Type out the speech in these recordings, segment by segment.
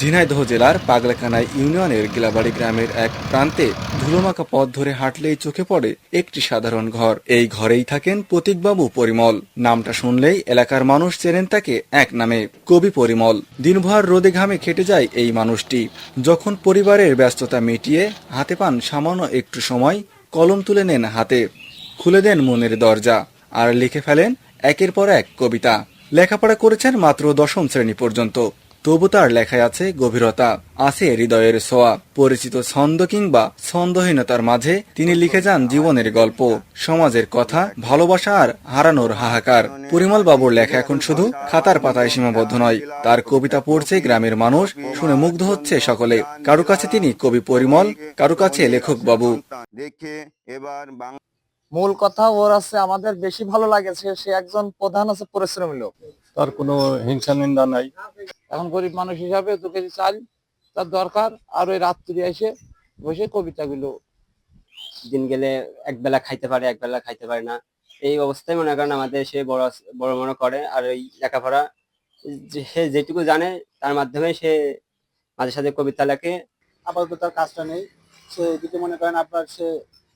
ঝিনাইদহ জেলার পাগলাকানাই ইউনিয়নের গিলাবাড়ি গ্রামের এক প্রান্তে ধুলোমাখা পথ ধরে হাঁটলেই চোখে পড়ে একটি সাধারণ ঘর। এই ঘরেই থাকেন প্রতীকবাবু পরিমল। নামটা শুনলেই এলাকার মানুষ চেনেন তাকে এক নামে, কবি পরিমল। দিনভর রোদে ঘামে খেটে যায় এই মানুষটি। যখন পরিবারের ব্যস্ততা মিটিয়ে হাতে পান সামান্য একটু সময়, কলম তুলে নেন হাতে। খুলে দেন মনের দরজা আর লিখে ফেলেন একের পর এক কবিতা। লেখাপড়া করেছেন মাত্র দশম শ্রেণি পর্যন্ত। তবু তার লেখায় আছে গভীরতা। আছে হৃদয়ের ছোঁয়া। পরিচিত ছন্দ কিংবা ছন্দহীনতার মাঝে তিনি লিখে যান জীবনের গল্প সমাজের কথা ভালোবাসা আর হারানোর হাহাকার। পরিমল বাবুর লেখা এখন শুধু খাতার পাতায় সীমাবদ্ধ নয়। তার কবিতা পড়ছে গ্রামের মানুষ শুনে মুগ্ধ হচ্ছে সকলে। কারও কাছে তিনি কবি পরিমল কারও কাছে লেখক বাবু। দেখে এবার বাংলা মূল কথা ওর আছে আমাদের বেশি ভালো লাগেছে সে একজন প্রধান আছে পরিশ্রমী লোক। তার কোনো হিংসা নিন্দা নাই। এখন গরিব মানুষ হিসাবে দু কেজি চাল তার দরকার আর ওই রাত্রি এসে বসে কবিতাগুলো দিন গেলে এক বেলা খাইতে পারে এক বেলা খাইতে পারে না। এই অবস্থায় মনে করেন আমাদের সে বড় বড় মনে করে আর ওই লেখাপড়া সে যেটুকু জানে তার মাধ্যমে সে মাঝে সাথে কবিতা লেখে। আপাতত তার কাজটা নেই। সে এদিকে মনে করেন আপনার সে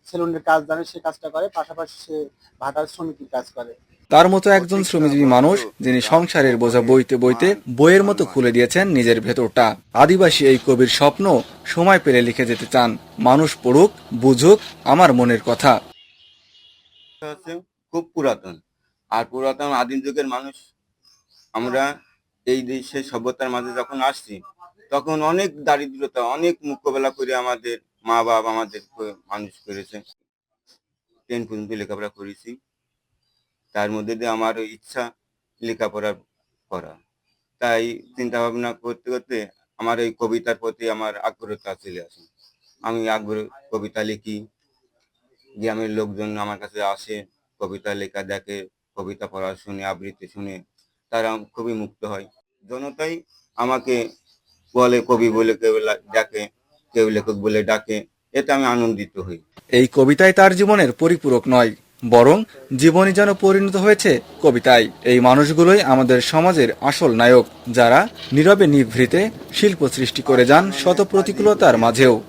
সেলুনের কাজ জানে সে কাজটা করে পাশাপাশি সে ভাটার শ্রমিকের কাজ করে। তার মতো একজন শ্রমজীবী মানুষ যিনি সংসারের বোঝা বইতে বইতে বইয়ের মতো খুলে দিয়েছেন নিজের ভেতরটা। আদিবাসী এই কবির স্বপ্ন সময় পেলে লিখে যেতে চান। মানুষ পড়ুক, বুঝুক, আমার মনের কথা। খুব পুরাতন। আর পুরাতন আদিম যুগের মানুষ, আমরা এই দেশের সভ্যতার মাঝে যখন আসছি, তখন অনেক দারিদ্রতা, অনেক মোকাবেলা করে আমাদের মা বাবা আমাদের মানুষ করেছে। টেন পর্যন্ত লেখাপড়া করেছি। তার মধ্যে দিয়ে আমার ইচ্ছা লেখাপড়া করা। তাই চিন্তা ভাবনা করতে করতে আমার এই কবিতার প্রতি আমার আগ্রহতা চলে আসে। আমি আগ্রহ কবিতা লিখি, গ্রামের লোকজন আমার কাছে আসে, কবিতা লেখা দেখে, কবিতা পড়া শুনে, আবৃত্তি শুনে, তারা খুবই মুক্ত হয়। জনতাই আমাকে বলে, কবি বলে কেউ ডাকে, কেউ লেখক বলে ডাকে, এতে আমি আনন্দিত হই। এই কবিতায় তার জীবনের পরিপূরক নয় বরং জীবনই যেন পরিণত হয়েছে কবিতায়। এই মানুষগুলোই আমাদের সমাজের আসল নায়ক, যারা নীরবে নিভৃতে শিল্প সৃষ্টি করে যান শত প্রতিকূলতার মাঝেও।